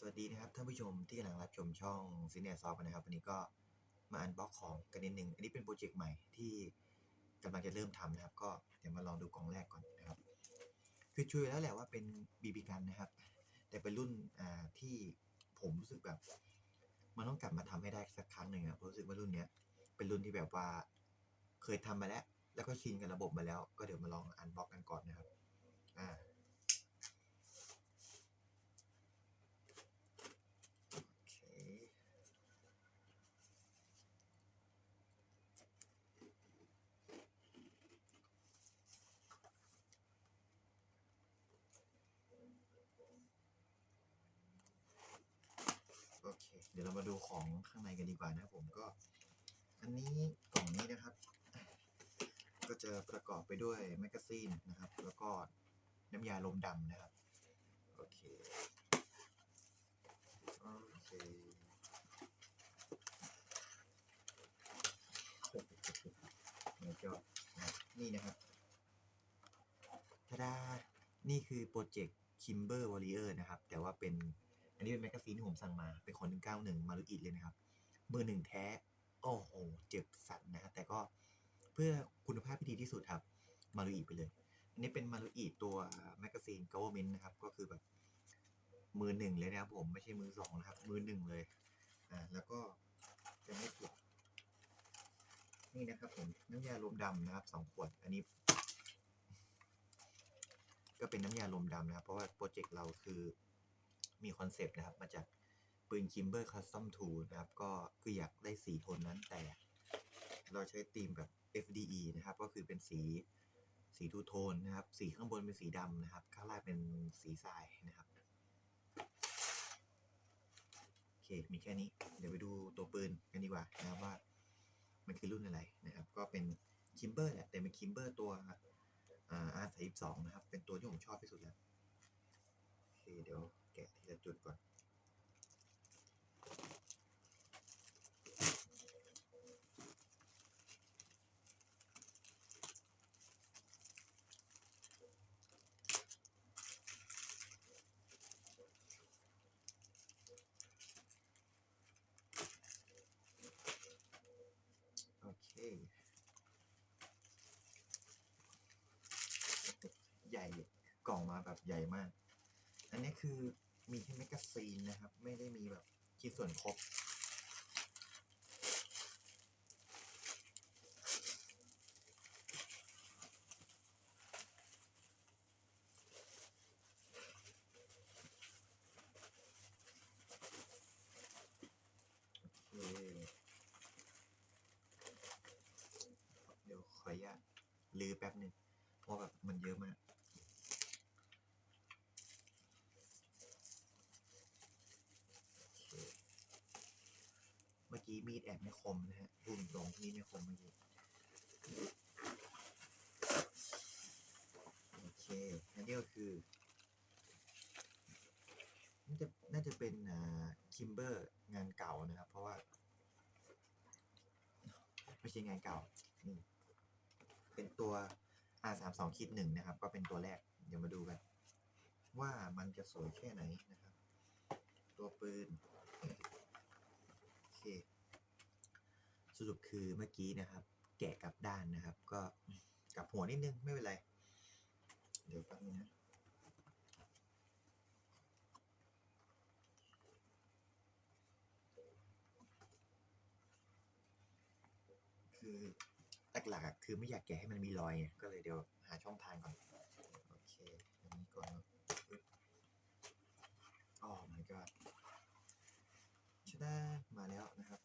สวัสดีนะครับท่านผู้ชมที่กำลังรับชมช่องซีเนียซอฟนะครับ วันนี้ก็มาอันบ็อกของกันนิดนึงอันนี้เป็นโปรเจกต์ใหม่ที่กำลังจะเริ่มทำนะครับ ก็เดี๋ยวมาลองดูกล่องแรกก่อนนะครับ คือช่วยแล้วแหละว่าเป็นบีบีกันนะครับ แต่เป็นรุ่นอ่าที่ผมรู้สึกแบบ มันต้องกลับมาทำให้ได้สักครั้งหนึ่งอะรู้สึกว่ารุ่นเนี้ยเป็นรุ่นที่แบบว่าเคยทำมาแล้ว แล้วก็ชินกับระบบมาแล้ว ก็เดี๋ยวมาลองอันบ็อกกันก่อนนะครับ อ่า โอเค โอเค เดี๋ยวเรามาดูของข้างในกันดีกว่านะครับผมก็ อันนี้กล่องนี้นะครับ ก็จะประกอบไปด้วยแมกกาซีนนะครับ แล้วก็น้ำยาลมดำนะครับ โอเค โอเคแล้วก็นะนี่นะครับทาดานี่คือโปรเจกต์ Kimber Warrior นะครับ แต่ว่าเป็น อันนี้เป็นแมกกาซีนที่ผมสั่งมาเป็นของ191 มารุอิเลยนะครับ เบอร์หนึ่งแท้ โอ้โห เจ็บสัตว์นะฮะแต่ก็เพื่อคุณภาพที่ดีที่สุดครับ มารุอิไปเลย อันนี้เป็นมารุอิตัวแมกกาซีน Government นะครับ ก็คือแบบมือหนึ่งเลยนะครับผมไม่ใช่มือสองนะครับ มือหนึ่งเลยอ่าแล้วก็จะไม่ผิดนี่นะครับผมน้ำยาลมดำนะครับสองขวด อันนี้ ก็เป็นน้ำยาลมดำนะครับ เพราะว่าโปรเจกต์เราคือ มีคอนเซปต์นะครับ มาจากปืน Kimber Custom 2นะครับ ก็คืออยากได้สีโทนนั้นแต่เราใช้ธีมแบบ FDE นะครับ ก็คือเป็นสีสีทูโทนนะครับ สีข้างบนเป็นสีดำนะครับ ข้างล่างเป็นสีทรายนะครับโอเค มีแค่นี้ เดี๋ยวไปดูตัวปืนกันดีกว่านะครับว่ามันคือรุ่นอะไรนะครับ ก็เป็น Kimber แหละ แต่เป็น Kimber ตัวอ่า R32 นะครับ เป็นตัวที่ผมชอบที่สุดแล้ว โอเค เดี๋ยว แกะทีละจุดก่อนโอเค ใหญ่กล่องมาแบบใหญ่มาก อันนี้คือ มีแค่แมกกาซีนนะครับ ไม่ได้มีแบบชิ้นส่วนครบ โอเค เดี๋ยวขออนุญาตลือแป๊บหนึ่งเพราะแบบมันเยอะมาก โอเค เมีดแอบไม่คมนะฮะพูดตรงมีดไม่คมเมื่อกี้โอเคอันนี้ก็คือน่าจะน่าจะเป็นอ่าคิมเบอร์งานเก่านะครับ เพราะว่า ไม่ใช่งานเก่านี่เป็นตัว R32 คิดหนึ่งนะครับ ก็เป็นตัวแรก เดี๋ยวมาดูกันว่ามันจะสวยแค่ไหนนะครับ ตัวปืน โอเค สรุปคือเมื่อกี้นะครับ แกะกลับด้านนะครับ ก็กลับหัวนิดนึงไม่เป็นไร เดี๋ยวแป๊บนึงนะคือหลักๆคือไม่อยากแกะให้มันมีรอยไงก็เลยเดี๋ยวหาช่องทางก่อน โอเคอันนี้ก่อนเนอะปึ๊บอ๋อ my god ชนะมาแล้วนะครับ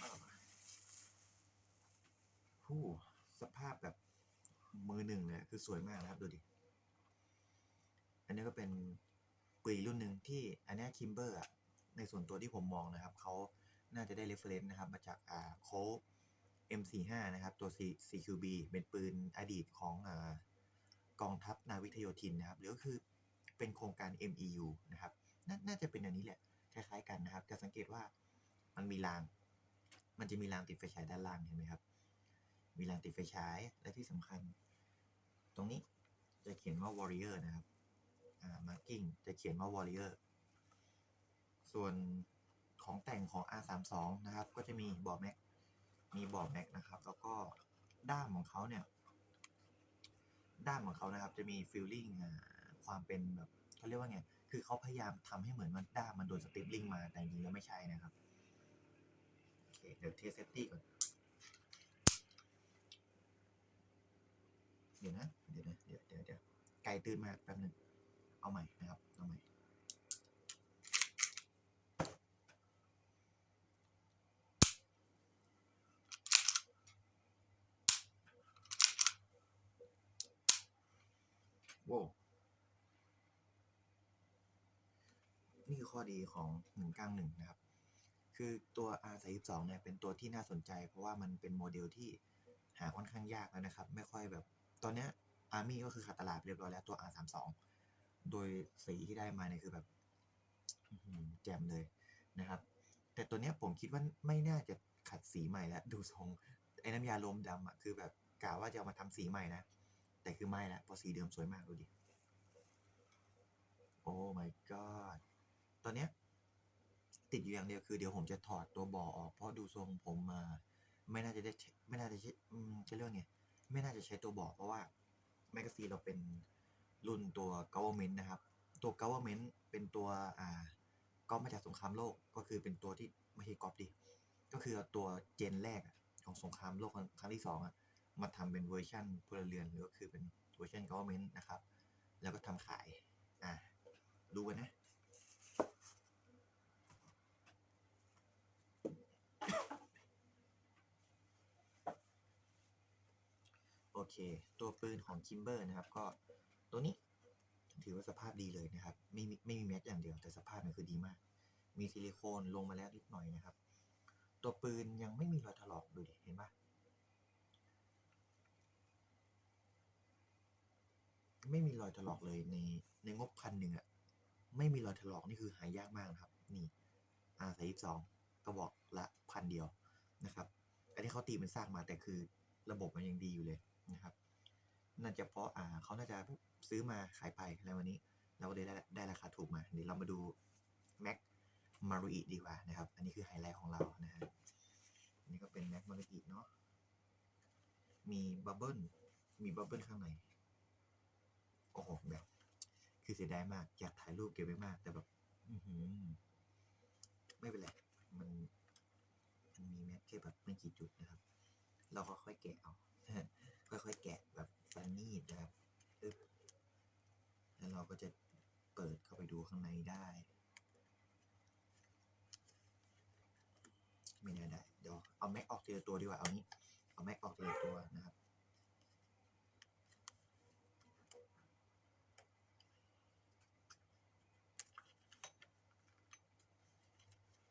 อ้าวผู้สภาพแบบ มือหนึ่งเลยคือสวยมากนะครับดูดิ อันนี้ก็เป็นปืนอีกรุ่นหนึ่งที่อันนี้คิมเบอร์อะในส่วนตัวที่ผมมองนะครับเขาน่าจะได้ reference นะครับ มาจากอ่าโค M45 นะครับ ตัว cqb เป็นปืนอดีตของอกองทัพนาวิกโยธินนะครับหรือก็คือเป็นโครงการ MEU นะครับนน่าจะเป็นอันนี้แหละ คล้ายๆกันนะครับ จะสังเกตว่ามันมีราง มันจะมีรางติดไฟฉายด้านล่างเห็นไหมครับ มีรางติดไฟฉายและที่สำคัญ รงนี้จะเขียนว่า Warrior นะครับ Tracking จะเขียนว่า Warrior ส่วนของแต่งของ R32 นะครับ ก็จะมีบอร์แม็ก มีบอร์แม็กนะครับ แล้วก็ด้ามของเขาเนี่ย ด้ามของเขานะครับ จะมีฟีลลิ่งความเป็นแบบเขาเรียกว่าไง คือเขาพยายามทำให้เหมือนมันด้ามมันโดนสติปลิงมา แต่จริงแล้วไม่ใช่นะครับ โอเค เดี๋ยวเทสเซฟตี้ก่อน เดี๋ยวนะ ไก่ตื่นมาแป๊บหนึงเอาใหม่นะครับ เอาใหม่ โว้ นี่คือข้อดีของ1กลาง1นะครับ คือตัว R32 เนี่ยเป็นตัวที่น่าสนใจ เพราะว่ามันเป็นโมเดลที่หาค่อนข้างยากแล้วนะครับ ไม่ค่อยแบบ ตอนเนี้ย Army ก็คือขาดตลาดไปเรียบร้อยแล้วตัว R32 โดยสีที่ได้มาเนี่ยคือแบบแจ่มเลยนะครับ แต่ตัวเนี้ยผมคิดว่าไม่น่าจะขัดสีใหม่แล้วดูทรงไอ้น้ำยาลมดำอะคือแบบกะว่าจะเอามาทำสีใหม่นะ แต่คือไม่ล้วเพราะสีเดิมสวยมากดูดิ โอ้ my god ตอนเนี้ยติดอยู่อย่างเดียวคือเดี๋ยวผมจะถอดตัวบ่อออก เพราะดูทรงผมมา ไม่น่าจะได้ไม่น่าจะใช้จะเรียกว่าไงไม่น่าจะใช้ตัวบ่อเพราะว่า แมกกาซีนเราเป็นรุ่นตัว government นะครับ ตัว government เป็นตัวอ่าก๊อปมาจากสงครามโลกก็คือเป็นตัวที่ไม่ใช่ก๊อปดิก็คือตัวเจนแรกของสงครามโลกครั้งที่สองอะมาทำเป็นเวอร์ชันพลเรือนหรือก็คือเป็นเวอร์ชัน government นะครับ แล้วก็ทำขายอ่าดูกันนะ อเค ตัวปืนของ Kimber นะครับ ก็ตัวนี้ถือว่าสภาพดีเลยนะครับ ไม่มีไม่มีแม็กอย่างเดียวแต่สภาพมันคือดีมาก มีซิลิโคนลงมาแล้วนิดหน่อยนะครับ ตัวปืนยังไม่มีรอยถลอกดูดิเห็นปะไม่มีรอยถลอกเลยในในงบพันหนึ่งอะไม่มีรอยถลอกนี่คือหายากมากนะครับ นี่ R สสองกระบอกละพันเดียวนะครับ อันนี้เขาตีเป็นซากมาแต่คือระบบมันยังดีอยู่เลย นะครับ น่าจะเพราะอ่าเขาน่าจะซื้อมาขายไปอะไรวันนี้ เราก็เลยได้ได้ราคาถูกมา เดี๋ยวเรามาดู Mac m a r u i ดีกว่านะครับ อันนี้คือไฮไลท์ของเรานะฮะอันนี้ก็เป็น Mac m a r u i เนาะ มีบับเบิลมีบับเบิลข้างใน โอ้โห แบบ คือเสียดายมาก อยากถ่ายรูปเก็บไว้มาก แต่แบบอือหือไม่เป็นไร มัน มันมีแม็กแค่แบบไม่กี่จุดนะครับ เราก็ค่อยๆแกะเอา ค่อยๆแกะแบบฟันนี่นะครับปึ๊บแล้วเราก็จะเปิดเข้าไปดูข้างในได้ ไม่ได้ได้เดี๋ยวเอาแม็กออกทีละตัวดีกว่าเอานี้เอาแม็กออกทีละตัวนะครับ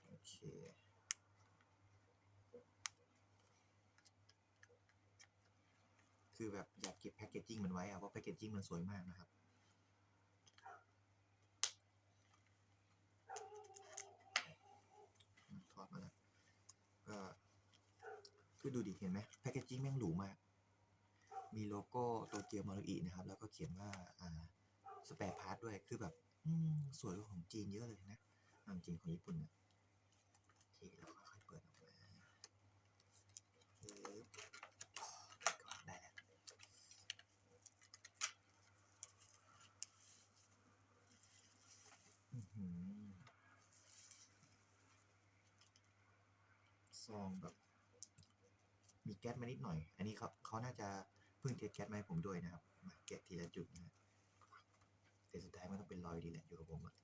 โอเค คือแบบอยากเก็บแพคเก จิ้งมันไว้อะเพราะแพคเกจจิ้งมันสวยมากนะครับถอดมาแล้วก็คือดูดิเห็นไหมแพคเกจจิ้งแม่งหรูมาก มีโลโก้โตเกียวมารุอินะครับ แล้วก็เขียนว่าอ่าสเปรพาร์ทด้วยคือแบบสวยกว่าของจีนเยอะเลยนะเอาจริงของญี่ปุ่นเนี่ยทีแล้วค่เปิดออกมาปึ๊บก่อนได้แล้ว อื้อหือ ซองแบบ มีแก๊สมานิดหน่อย อันนี้เขาเขาน่าจะเพิ่งเทสแก๊สมาให้ผมด้วยนะครับ มาแกะทีละจุดนะแต่สุดท้ายมันต้องเป็นรอยดีแหละอยู่กับผมอะ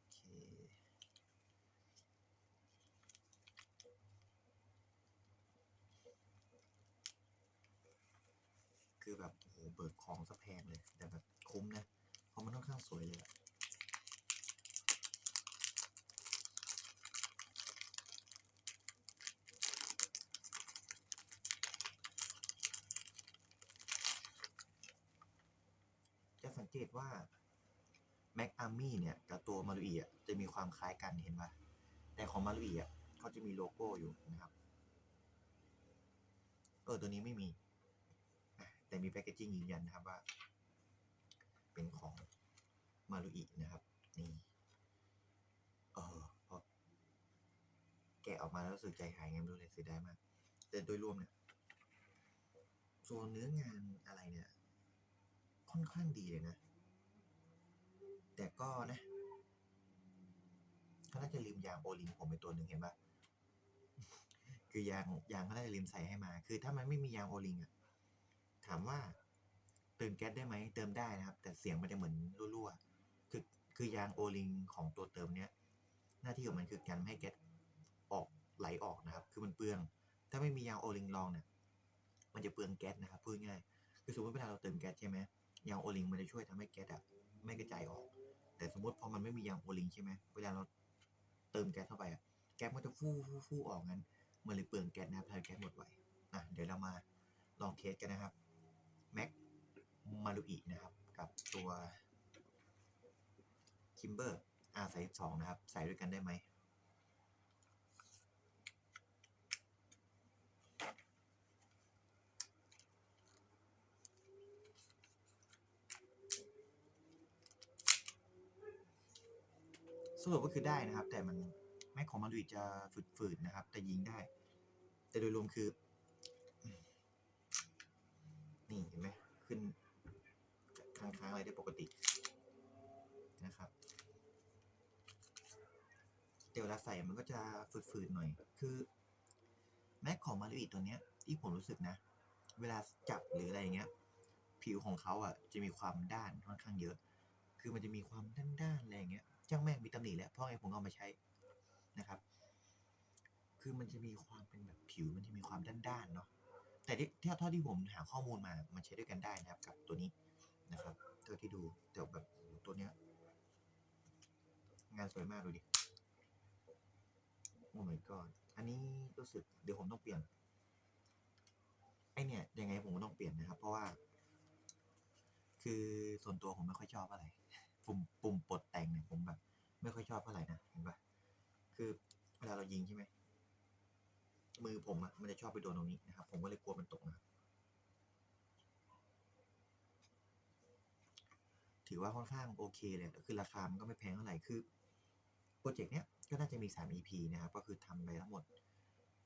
โอเคคือแบบโอ้โหเบิกของซะแพงเลย แต่แบบคุ้มนะ เพราะมันค่อนข้างสวยเลยอะ งเกตว่า Mac Army เนี่ยกับตัวมารุอีอะจะมีความคล้ายกันเห็นปะแต่ของมารุอีอะเขาจะมีโลโก้อยู่นะครับ เออตัวนี้ไม่มี แต่มีแพคเกจจิ้งยืนยันนะครับว่า เป็นของมารุอินะครับ นี่เออพอแกะออกมาแล้วรู้สึกใจหายไงไม่รู้เลยเสียดายมาก แต่โดยรวมเนี่ยตัวเนื้องานอะไรเนี่ย ค่อนข้างดีเลยนะ แต่ก็นะเขาน่าจะลืมยางโอลิงผมไปตัวหนึ่งเห็นปะคือยางยางเขาน่าจะลืมใส่ให้มา คือถ้ามันไม่มียางโอลิงอะถามว่าเติมแก๊สได้ไหมเติมได้นะครับ แต่เสียงมันจะเหมือนรั่วๆคือคือยางโอลิงของตัวเติมเนี้ยหน้าที่ของมันคือการไม่ให้แก๊สออกไหลออกนะครับ คือมันเปลือง ถ้าไม่มียางโอลิงรองเนี่ยมันจะเปลืองแก๊สนะครับพูดง่ายคือสมมติเวลาเราเติมแก๊สใช่ไหม ยางโอลิงมันจะช่วยทำให้แก๊สอะไม่กระจายออก แต่สมมติพอมันไม่มียางโอลิงใช่ไหมเวลาเราเติมแก๊สเข้าไปอะแก๊สมันจะฟู่ฟู่ฟู่ออกงั้นมันเลยเปลืองแก๊สนะครับทำให้แก๊สหมดไวอะเดี๋ยวเรามาลองเทสกันนะครับแม็กมารุอินะครับ กับตัวคิมเบอร์อาใส่สองนะครับ ใส่ด้วยกันได้ไหม สรุปก็คือได้นะครับ แต่มันแม็กของมารุอิจะฝืดๆนะครับ แต่ยิงได้ แต่โดยรวมคือ นี่เห็นไหมขึ้นค้างๆอะไรได้ปกตินะครับแต่เวลาใส่มันก็จะฝืดๆหน่อย คือแม็กของมารุอิตัวเนี้ย ที่ผมรู้สึกนะ เวลาจับหรืออะไรเงี้ย ผิวของเขาอะ จะมีความด้านค่อนข้างเยอะ คือมันจะมีความด้านๆอะไรเงี้ย จ้างแม่งมีตำหนิแหละเพราะไงผมเอามาใช้นะครับ คือมันจะมีความเป็นแบบผิวมันจะมีความด้านๆเนาะแต่ที่เท่าเท่าที่ผมหาข้อมูลมามันใช้ด้วยกันได้นะครับ กับตัวนี้นะครับเท่าที่ดูแต่แบบตัวเนี้ยงานสวยมากดูดิโอ้ my god อันนี้รู้สึกเดี๋ยวผมต้องเปลี่ยนไอเนี่ยยังไงผมก็ต้องเปลี่ยนนะครับ เพราะว่า คือส่วนตัวผมไม่ค่อยชอบอะไร ปุ่มปุ่มปลดแต่งเนี่ยผมแบบ ไม่ค่อยชอบเท่าไหร่นะเห็นปะคือเวลาเรายิงใช่ไหมมือผมอะมันจะชอบไปโดนตรงนี้นะครับ ผมก็เลยกลัวมันตกนะครับถือว่าค่อนข้างโอเคเลยคือราคามันก็ไม่แพงเท่าไหร่คือโปรเจกต์เนี้ยก็น่าจะมี 3 EP นะครับ ก็คือทำไปทั้งหมด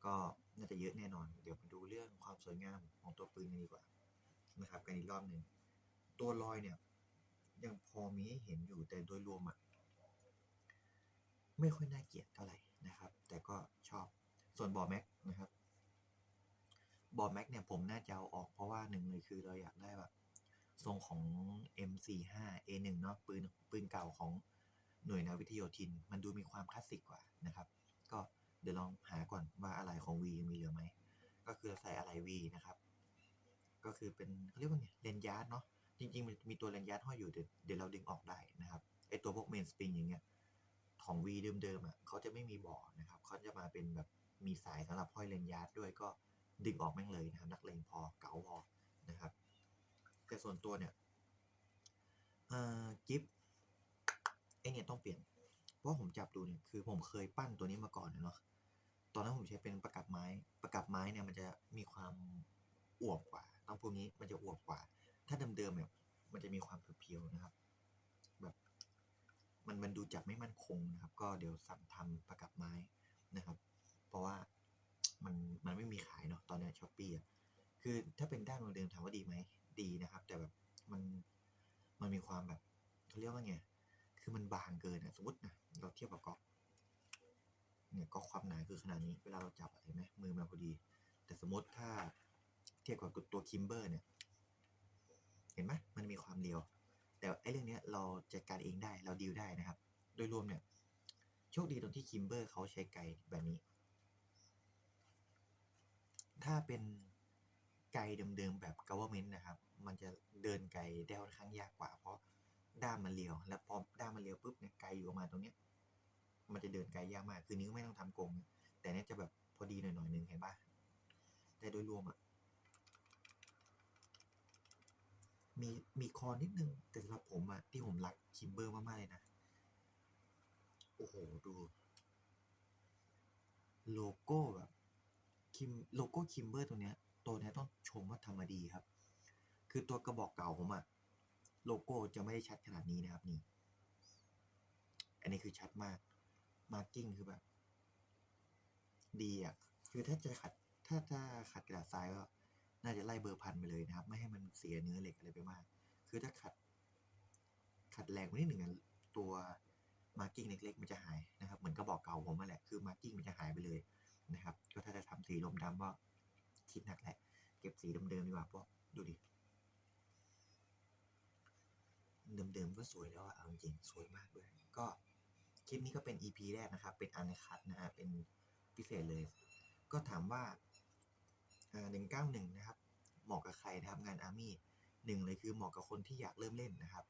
ก็น่าจะเยอะแน่นอน เดี๋ยวมาดูเรื่องความสวยงามของตัวปืนกันดีกว่านะครับ กันอีกรอบหนึ่งตัวรอยเนี่ย อมีให้เห็นอยู่แต่โดยรวมอะไม่ค่อยน่าเกลียดเท่าไหร่นะครับ แต่ก็ชอบส่วนบอแม็กนะครับบอแม็กเนี่ยผมน่าจะเอาออกเพราะว่าหนึ่งเลยคือเราอยากได้แบบทรงของ M45 A1 เนาะปืนปืนเก่าของหน่วยนาวิทโยธิน มันดูมีความคลาสสิกกว่านะครับ ก็เดี๋ยวลองหาก่อนว่าอะไรของ V มีเหลือไหม ก็คือใส่อะไร V นะครับ ก็คือเป็นเขาเรียกว่าไงเลนยาร์ดเนาะ จริงๆมันมีตัวเลนยาร์ดห้อยอยู่เดี๋ยวเราดึงออกได้นะครับไอตัวพวกเมนสปริงอย่างเงี้ยของ V เดิมๆอะเขาจะไม่มีบ่อนะครับเขาจะมาเป็นแบบมีสายสำหรับห้อยเลนยาร์ดด้วยก็ดึงออกแม่งเลยนะครับนักเลงพอเก๋าพอนะครับ แต่ส่วนตัวเนี่ยเอ่อกิฟไอเนี่ยต้องเปลี่ยน เพราะผมจับดูเนี่ยคือผมเคยปั้นตัวนี้มาก่อนเนาะตอนนั้นผมใช้เป็นประกับไม้ประกับไม้เนี่ยมันจะมีความอวบกว่าต้องพวกนี้มันจะอวบกว่า ถ้าเดิมๆเนี่ยมันจะมีความเพียวๆนะครับ แบบมันมันดูจับไม่มั่นคงนะครับ ก็เดี๋ยวสั่งทำประกับไม้นะครับ เพราะว่ามันมันไม่มีขายเนาะตอนนี้ช้อปปี้อะคือถ้าเป็นด้านเดิมถามว่าดีไหมดีนะครับ แต่แบบมันมันมีความแบบเขาเรียกว่าไงคือมันบางเกินอะสมมตินะเราเทียบกับก๊อกเนี่ยก๊อกความหนาคือขนาดนี้เวลาเราจับเห็นไหมมือมันพอดี แต่สมมติถ้าเทียบกับตัวคิมเบอร์เนี่ย เห็นไหมมันมีความเรียว แต่ไอ้เรื่องนี้เราจัดการเองได้เราดีลได้นะครับ โดยรวมเนี่ยโชคดีตรงที่คิมเบอร์เขาใช้ไกลแบบนี้ ถ้าเป็นไกลเดิมๆแบบ government นะครับ มันจะเดินไกลได้ค่อนข้างยากกว่า เพราะด้ามมันเรียว และพอด้ามมันเรียวปุ๊บเนี่ยไกลอยู่ประมาณตรงเนี้ย มันจะเดินไกลยากมาก คือนิ้วไม่ต้องทำกลมแต่เนี้ยจะแบบพอดีหน่อยๆหนึ่งเห็นปะแต่โดยรวมอะ มีมีคอนิดนึง แต่สำหรับผมอะที่ผมรักคิมเบอร์มากๆเลยนะ โอ้โห ดู โลโก้แบบคิมโลโก้คิมเบอร์ตัวเนี้ย ตัวเนี้ยต้องชมว่าทำมาดีครับ คือตัวกระบอกเก่าผมอะโลโก้จะไม่ได้ชัดขนาดนี้นะครับนี่ อันนี้คือชัดมาก มาร์กิ้งคือแบบ ดีอะคือถ้าจะขัด ถ้าถ้าขัดกระดาษทรายก็ น่าจะไล่เบอร์พันไปเลยนะครับ ไม่ให้มันเสียเนื้อเหล็กอะไรไปมาก คือถ้าขัด ขัดแรงกว่านิดหนึ่งตัวมาร์กิ้งเล็กๆมันจะหายนะครับ เหมือนกระบอกเก่าผมนั่นแหละ คือมาร์กิ้งมันจะหายไปเลยนะครับ ก็ถ้าจะทำสีลมดำก็คิดหนักแหละ เก็บสีเดิมๆดีกว่าเพราะดูดิ เดิมๆก็สวยแล้วอะเอาจริงๆสวยมากด้วย ก็คลิปนี้ก็เป็น EP แรกนะครับ เป็นอันคัดนะฮะ เป็นพิเศษเลย ก็ถามว่า หนึ่งเก้าหนึ่งนะครับ เหมาะกับใครนะครับงานอาร์มี่หนึ่งเลยคือเหมาะกับคนที่อยากเริ่มเล่นนะครับ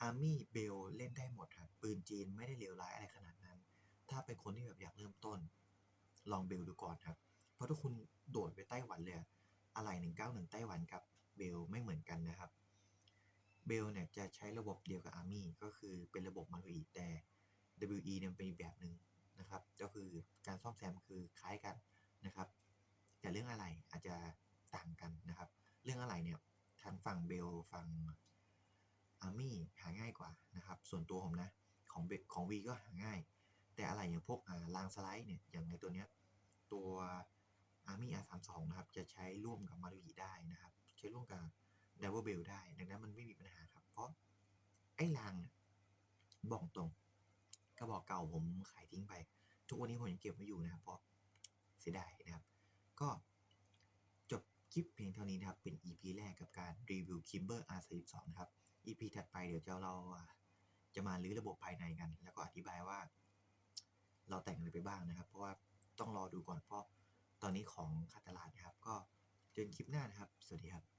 อาร์มี่เบลเล่นได้หมดครับปืนจีนไม่ได้เลวร้ายอะไรขนาดนั้น ถ้าเป็นคนที่แบบอยากเริ่มต้น ลองเบลดูก่อนครับ เพราะถ้าคุณโดดไปไต้หวันเลยอะไรหนึ่งเก้าหนึ่งไต้หวันกับเบลไม่เหมือนกันนะครับเบลเนี่ยจะใช้ระบบเดียวกับ Army ก็คือเป็นระบบมารุอีแต่ WE เนี่ยเป็นอีกแบบหนึ่งนะครับ ก็คือการซ่อมแซมคือคล้ายกันนะครับ แต่เรื่องอะไรอาจจะต่างกันนะครับ เรื่องอะไรเนี่ยทางฝั่งเบลฝั่ง Army หาง่ายกว่านะครับ ส่วนตัวผมนะ ของเบของ V ก็หาง่าย แต่อะไรอย่างพวกอ่ารางสไลด์เนี่ยอย่างในตัวเนี้ยตัว Army R32 นะครับ จะใช้ร่วมกับมารุอีได้นะครับ ใช้ร่วมกับ Double Bell ได้ ดังนั้นมันไม่มีปัญหาครับ เพราะไอ้รางบอกตรงกระบอกเก่าผมขายทิ้งไป ทุกวันนี้ผมยังเก็บไว้อยู่นะครับ เพราะเสียดายนะครับ ก็จบคลิปเพียงเท่านี้นะครับ เป็น EP แรกกับการรีวิว Kimber R32 นะครับ EP ถัดไปเดี๋ยวจะเราจะมาลื้อระบบภายในกัน แล้วก็อธิบายว่า เราแต่งอะไรไปบ้างนะครับ เพราะว่าต้องรอดูก่อนเพราะตอนนี้ของคาดตลาดนะครับ ก็เจอกันคลิปหน้านะครับ สวัสดีครับ